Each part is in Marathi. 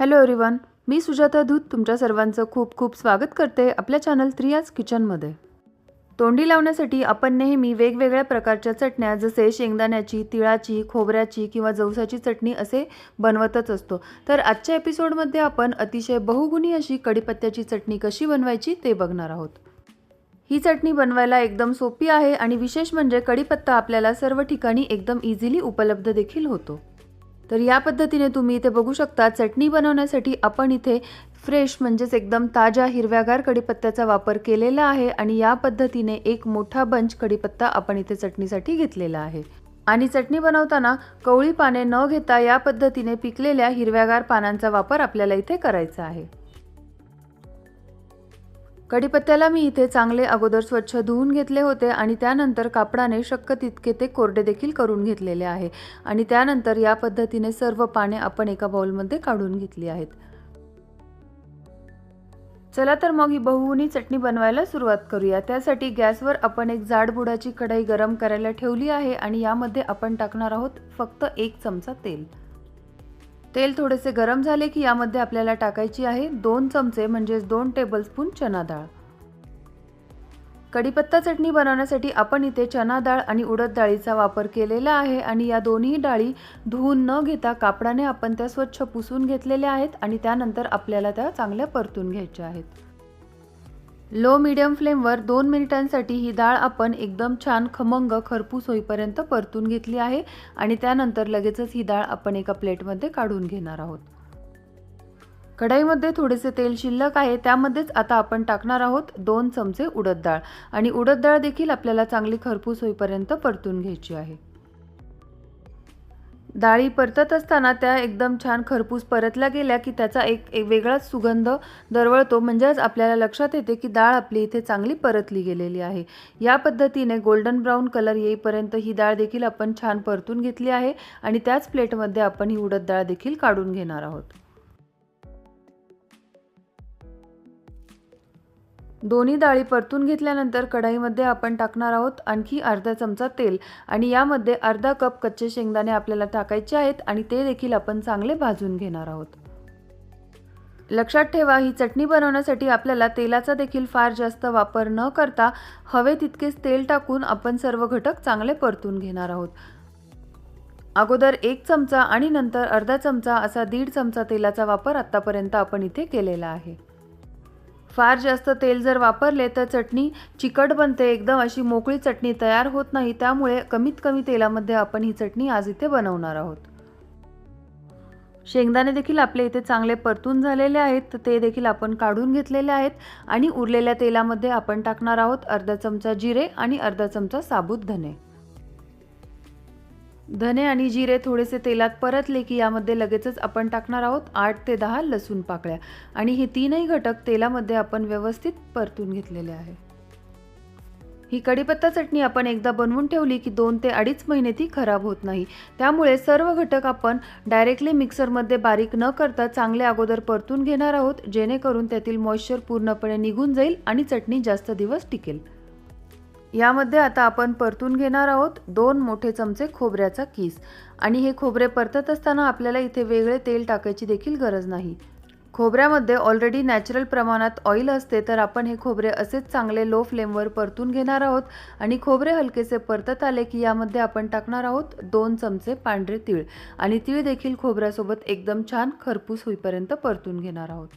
हॅलो एव्हरीवन मी सुजाता धूत तुमच्या सर्वांचं खूप खूप स्वागत करते आपल्या चॅनल त्रियाज किचनमध्ये तोंडी लावण्यासाठी आपण नेहमी वेगवेगळ्या प्रकारच्या चटण्या जसे शेंगदाण्याची तिळाची खोबऱ्याची किंवा जवसाची चटणी असे बनवतच असतो. तर आजच्या एपिसोडमध्ये आपण अतिशय बहुगुणी अशी कढीपत्त्याची चटणी कशी बनवायची ते बघणार आहोत. ही चटणी बनवायला एकदम सोपी आहे आणि विशेष म्हणजे कढीपत्ता आपल्याला सर्व ठिकाणी एकदम इझिली उपलब्ध देखील होतो. तर या पद्धतीने तुम्ही इथे बघू शकता चटणी बनवण्यासाठी आपण इथे फ्रेश म्हणजेच एकदम ताज्या हिरव्यागार कढीपत्त्याचा वापर केलेला आहे आणि या पद्धतीने एक मोठा बंच कढीपत्ता आपण इथे चटणीसाठी घेतलेला आहे. आणि चटणी बनवताना कवळी पाने न घेता या पद्धतीने पिकलेल्या हिरव्यागार पानांचा वापर आपल्याला इथे करायचा आहे. कढीपत्त्याला मी इथे चांगले अगोदर स्वच्छ धुवून घेतले होते आणि त्यानंतर कापडाने शक्य तितके ते कोरडे देखील करून घेतलेले आहे. आणि त्यानंतर या पद्धतीने सर्व पाने आपण एका बाउलमध्ये काढून घेतली आहेत. चला तर मग ही बहुगुणी चटणी बनवायला सुरुवात करूया. त्यासाठी गॅसवर आपण एक जाड बुडाची कढई गरम करायला ठेवली आहे आणि यामध्ये आपण टाकणार आहोत फक्त एक चमचा तेल. तेल थोडेसे गरम झाले की यामध्ये आपल्याला टाकायची आहे दोन चमचे म्हणजेच दोन टेबलस्पून चना डाळ. कढीपत्ता चटणी बनवण्यासाठी आपण इथे चना डाळ आणि उडद डाळीचा वापर केलेला आहे आणि या दोन्ही डाळी धुवून न घेता कापडाने आपण त्या स्वच्छ पुसून घेतलेल्या आहेत आणि त्यानंतर आपल्याला त्या चांगल्या परतून घ्यायच्या आहेत. लो मिडियम फ्लेमवर दोन मिनिटांसाठी ही डाळ आपण एकदम छान खमंग खरपूस होईपर्यंत परतून घेतली आहे आणि त्यानंतर लगेचच ही डाळ आपण एका प्लेटमध्ये काढून घेणार आहोत. कढईमध्ये थोडेसे तेल शिल्लक आहे त्यामध्येच आता आपण टाकणार आहोत दोन चमचे उडद डाळ आणि उडद डाळ देखील आपल्याला चांगली खरपूस होईपर्यंत परतून घ्यायची आहे. डाळी परतत असताना त्या एकदम छान खरपूस परतल्या गेल्या की त्याचा एक एक वेगळाच सुगंध दरवळतो. म्हणजेच आपल्याला लक्षात येते की डाळ आपली इथे चांगली परतली गेलेली आहे. या पद्धतीने गोल्डन ब्राऊन कलर येईपर्यंत ही डाळ देखील आपण छान परतून घेतली आहे आणि त्याच प्लेटमध्ये आपण ही उडद डाळ देखील काढून घेणार आहोत. दोन्ही डाळी परतून घेतल्यानंतर कढाईमध्ये आपण टाकणार आहोत आणखी अर्धा चमचा तेल आणि यामध्ये अर्धा कप कच्चे शेंगदाणे आपल्याला टाकायचे आहेत आणि ते देखील आपण चांगले भाजून घेणार आहोत. लक्षात ठेवा ही चटणी बनवण्यासाठी आपल्याला तेलाचा देखील फार जास्त वापर न करता हवे तितकेच तेल टाकून आपण सर्व घटक चांगले परतून घेणार आहोत. अगोदर एक चमचा आणि नंतर अर्धा चमचा असा दीड चमचा तेलाचा वापर आत्तापर्यंत आपण इथे केलेला आहे. फार जास्त तेल जर वापरले तर चटणी चिकट बनते एकदम अशी मोकळी चटणी तयार होत नाही. त्यामुळे कमीत कमी तेलामध्ये आपण ही चटणी आज इथे बनवणार आहोत. शेंगदाणे देखील आपले इथे चांगले परतून झालेले आहेत. तर ते देखील आपण काढून घेतलेले आहेत आणि उरलेल्या तेलामध्ये आपण टाकणार आहोत अर्धा चमचा जिरे आणि अर्धा चमचा साबूत धने. धने आणि जिरे थोडेसे तेलात परतले की यामध्ये लगेचच आपण टाकणार आहोत आठ ते दहा लसूण पाकळ्या. आणि हे तीनही घटक तेलामध्ये आपण व्यवस्थित परतून घेतलेले आहे. ही कढीपत्ता चटणी आपण एकदा बनवून ठेवली की दोन ते अडीच महिने ती खराब होत नाही. त्यामुळे सर्व घटक आपण डायरेक्टली मिक्सरमध्ये बारीक न करता चांगले अगोदर परतून घेणार आहोत जेणेकरून त्यातील मॉइश्चर पूर्णपणे निघून जाईल आणि चटणी जास्त दिवस टिकेल. यामध्ये आता आपण परतून घेणार आहोत दोन मोठे चमचे खोबऱ्याचा किस. आणि हे खोबरे परतत असताना आपल्याला इथे वेगळे तेल टाकायची देखील गरज नाही. खोबऱ्यामध्ये ऑलरेडी नॅचरल प्रमाणात ऑइल असते तर आपण हे खोबरे असेच चांगले लो फ्लेमवर परतून घेणार आहोत. आणि खोबरे हलकेसे परतत आले की यामध्ये आपण टाकणार आहोत दोन चमचे पांढरे तीळ. आणि तीळ देखील खोबऱ्यासोबत एकदम छान खरपूस होईपर्यंत परतून घेणार आहोत.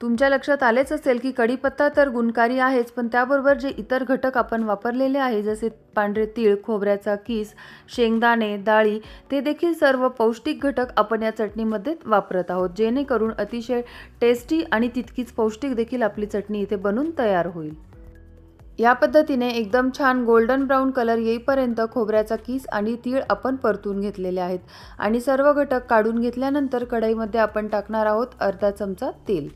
तुमच्या लक्षात आलेच असेल की कढीपत्ता तर गुणकारी आहेच पण त्याबरोबर जे इतर घटक आपण वापरलेले आहे जसे पांढरे तीळ खोबऱ्याचा किस शेंगदाणे डाळी ते देखील सर्व पौष्टिक घटक आपण या चटणीमध्ये वापरत आहोत जेणेकरून अतिशय टेस्टी आणि तितकीच पौष्टिक देखील आपली चटणी इथे बनून तयार होईल. या पद्धतीने एकदम छान गोल्डन ब्राऊन कलर येईपर्यंत खोबऱ्याचा किस आणि तीळ आपण परतून घेतलेले आहेत. आणि सर्व घटक काढून घेतल्यानंतर कढईमध्ये आपण टाकणार आहोत अर्धा चमचा तेल.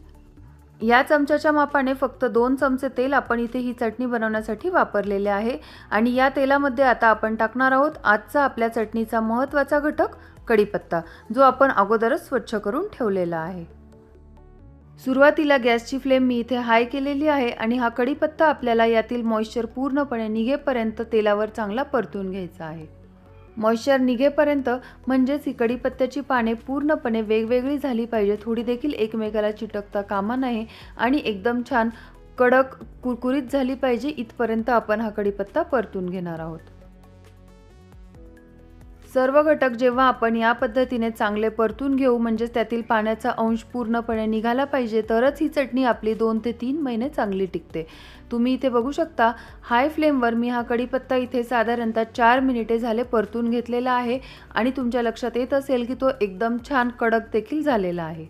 या चमच्याच्या मापाने फक्त दोन चमचे तेल आपण इथे ही चटणी बनवण्यासाठी वापरलेले आहे. आणि या तेलामध्ये आता आपण टाकणार आहोत आजचा आपल्या चटणीचा महत्त्वाचा घटक कढीपत्ता जो आपण अगोदरच स्वच्छ करून ठेवलेला आहे. सुरुवातीला गॅसची फ्लेम मी इथे हाय केलेली आहे आणि हा कढीपत्ता आपल्याला यातील मॉइश्चर पूर्णपणे निघेपर्यंत तेलावर चांगला परतून घ्यायचा आहे. मॉइश्चर निघेपर्यंत म्हणजेच ही कढीपत्त्याची पाने पूर्णपणे वेगवेगळी झाली पाहिजे थोडी देखील एकमेकाला चिटकता कामा नये आणि एकदम छान कडक कुरकुरीत झाली पाहिजे. इथपर्यंत आपण हा कढीपत्ता परतून घेणार आहोत. सर्व घटक जेव्हा आपण या पद्धतीने चांगले परतून घेऊ म्हणजेच त्यातील पाण्याचा अंश पूर्णपणे निघाला पाहिजे तरच ही चटणी आपली दोन ते तीन महिने चांगली टिकते. तुम्ही इथे बघू शकता हाय फ्लेमवर मी हा कढीपत्ता इथे साधारणतः चार मिनिटे झाले परतून घेतलेला आहे आणि तुमच्या लक्षात येत असेल की तो एकदम छान कडक देखील झालेला आहे.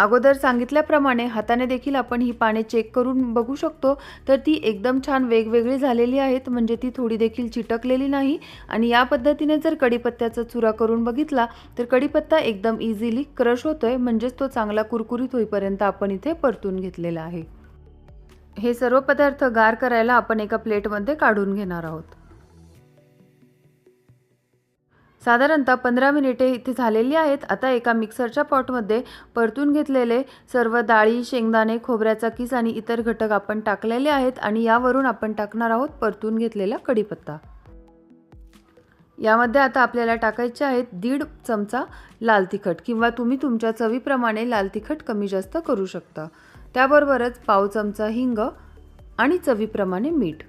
अगोदर सांगितल्याप्रमाणे हाताने देखील आपण ही पाने चेक करून बघू शकतो. तर ती एकदम छान वेगवेगळी झालेली आहेत. म्हणजे ती थोडी देखील चिटकलेली नाही. आणि या पद्धतीने जर कढीपत्त्याचा चुरा करून बघितला तर कढीपत्ता एकदम इझिली क्रश होतोय. म्हणजेच तो चांगला कुरकुरीत होईपर्यंत आपण इथे परतून घेतलेला आहे. हे सर्व पदार्थ गार करायला आपण एका प्लेटमध्ये काढून घेणार आहोत. साधारणतः पंधरा मिनिटे इथे झालेली आहेत. आता एका मिक्सरच्या पॉटमध्ये परतून घेतलेले सर्व डाळी शेंगदाणे खोबऱ्याचा किस आणि इतर घटक आपण टाकलेले आहेत आणि यावरून आपण टाकणार आहोत परतून घेतलेला कढीपत्ता. यामध्ये आता आपल्याला टाकायचे आहेत दीड चमचा लाल तिखट किंवा तुम्ही तुमच्या चवीप्रमाणे लाल तिखट कमी जास्त करू शकता. त्याबरोबरच पाव चमचा हिंग आणि चवीप्रमाणे मीठ.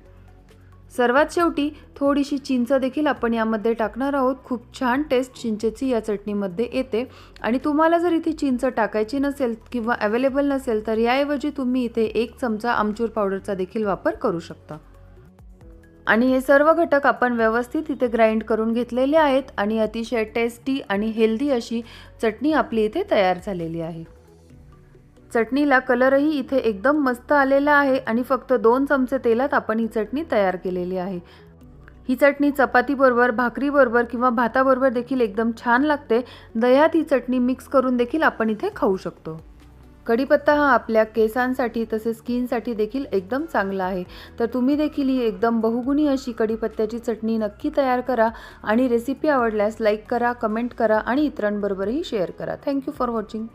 सर्वात शेवटी थोडीशी चिंच देखील आपण यामध्ये टाकणार आहोत. खूप छान टेस्ट चिंचेची या चटणीमध्ये येते. आणि तुम्हाला जर इथे चिंच टाकायची नसेल किंवा अवेलेबल नसेल तर याऐवजी तुम्ही इथे एक चमचा आमचूर पावडरचा देखील वापर करू शकता. आणि हे सर्व घटक आपण व्यवस्थित इथे ग्राइंड करून घेतलेले आहेत. आणि अतिशय टेस्टी आणि हेल्दी अशी चटणी आपली इथे तयार झालेली आहे. चटणीला कलरही इथे एकदम मस्त आलेला आहे आणि फक्त दोन चमचे तेलात आपण ही चटणी तयार केलेली आहे. ही चटणी चपातीबरोबर भाकरीबरोबर किंवा भाताबरोबर देखील एकदम छान लागते. दह्यात ही चटणी मिक्स करून देखील आपण इथे खाऊ शकतो. कढीपत्ता हा आपल्या केसांसाठी तसेच स्किनसाठी देखील एकदम चांगला आहे. तर तुम्ही देखील ही एकदम बहुगुणी अशी कढीपत्त्याची चटणी नक्की तयार करा आणि रेसिपी आवडल्यास लाईक करा कमेंट करा आणि इतरांबरोबरही शेअर करा. Thank you for watching.